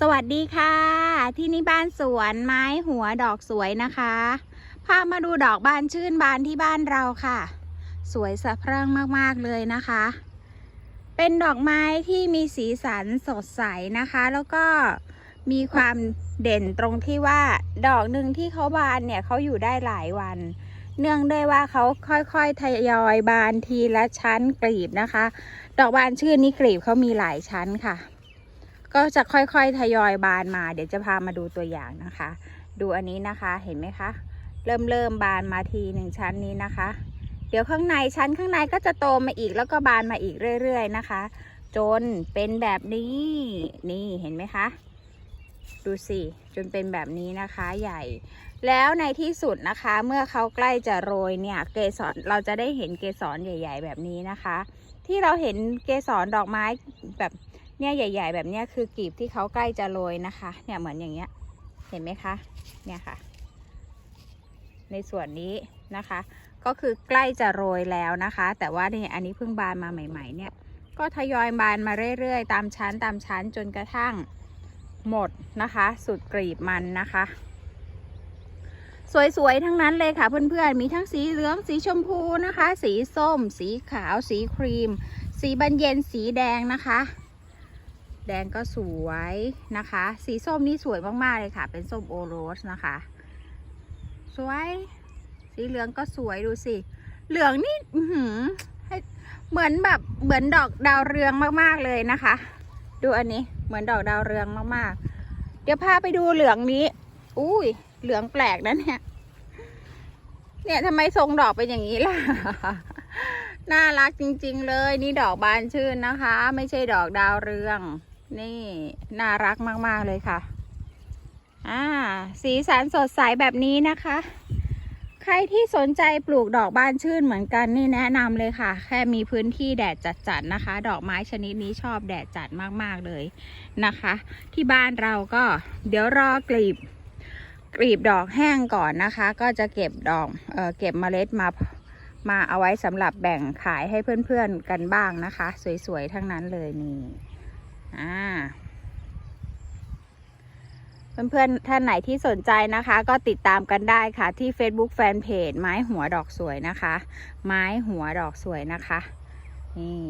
สวัสดีค่ะ ที่นี่บ้านสวนไม้หัวดอกสวยนะคะพามาดูดอกบานชื่นบานที่บ้านเราค่ะ สวยสะพรั่งมากๆเลยนะคะ เป็นดอกไม้ที่มีสีสันสดใสนะคะ แล้วก็มีความเด่นตรงที่ว่าดอกหนึ่งที่เขาบานเนี่ยเขาอยู่ได้หลายวัน เนื่องด้วยว่าเขาค่อยๆทยอยบานทีละชั้นกลีบนะคะ ดอกบานชื่นนี้กลีบเขามีหลายชั้นค่ะ ก็จะค่อยๆทยอยบานมา เดี๋ยวจะพามาดูตัวอย่างนะคะ ดูอันนี้นะคะเห็นไหมคะ เริ่มเริ่มบานมาทีหนึ่งชั้นนี้นะคะ เดี๋ยวข้างในชั้นข้างในก็จะโตมาอีกแล้วก็บานมาอีกเรื่อยๆนะคะ จนเป็นแบบนี้นี่เห็นไหมคะ ดูสิจนเป็นแบบนี้นะคะใหญ่ แล้วในที่สุดนะคะ เมื่อเขาใกล้จะโรยเนี่ยเกสรเราจะได้เห็นเกสรใหญ่ ๆ แบบนี้นะคะ ที่เราเห็นเกสรดอกไม้แบบ เนี่ยใหญ่ ๆ แบบเนี้ยคือกีบที่เขาใกล้จะโรยนะคะ เนี่ยเหมือนอย่างเงี้ย เห็นไหมคะ เนี่ยค่ะ ในส่วนนี้นะคะ ก็คือใกล้จะโรยแล้วนะคะ แต่ว่าเนี่ยอันนี้เพิ่งบานมาใหม่ ๆ เนี่ย ก็ทยอยบานมาเรื่อยๆ ตามชั้นตามชั้นจนกระทั่งหมดนะคะ สุดกลีบมันนะคะสวย ๆ ทั้งนั้นเลยค่ะเพื่อน ๆ มีทั้งสีเหลือง สีชมพูนะคะ สีส้ม สีขาว สีครีม สีบานเย็น สีแดงนะคะ แดงก็สวยนะคะ สีส้มนี่สวยมากๆเลยค่ะ เป็นส้มโอโรสนะคะ สวย สีเหลืองก็สวยดูสิ เหลืองนี่หือให้เหมือนแบบเหมือนดอกดาวเรืองมากๆเลยนะคะ ดูอันนี้เหมือนดอกดาวเรืองมากๆ เดี๋ยวพาไปดูเหลืองนี้ อุ้ยเหลืองแปลกนะเนี่ยเนี่ยทำไมทรงดอกเป็นอย่างนี้ล่ะน่ารักจริง ๆ เลย นี่ดอกบานชื่นนะคะ ไม่ใช่ดอกดาวเรือง นี่น่ารักมาก ๆ เลยค่ะ อ่า สีสันสดใสแบบนี้นะคะ ใครที่สนใจปลูกดอกบานชื่นเหมือนกันนี่แนะนำเลยค่ะ แค่มีพื้นที่แดดจัดๆนะคะ ดอกไม้ชนิดนี้ชอบแดดจัดมากๆเลยนะคะ ที่บ้านเราก็เดี๋ยวรอกลีบกลีบดอกแห้งก่อนนะคะ ก็จะเก็บดอกเออเก็บเมล็ดมามาเอาไว้สำหรับแบ่งขายให้เพื่อนๆกันบ้างนะคะ สวยๆทั้งนั้นเลยนี่ อ่าเพื่อนๆ ท่านไหนที่สนใจนะคะ ก็ติดตามกันได้ค่ะที่ Facebook Fanpage ไม้หัวดอกสวยนะคะ ไม้หัวดอกสวยนะคะ นี่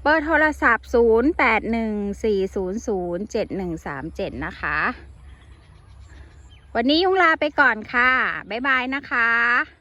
เบอร์โทรศัพท์ 0814007137 นะคะ วันนี้ยุงลาไปก่อนค่ะ บ๊ายบายนะคะ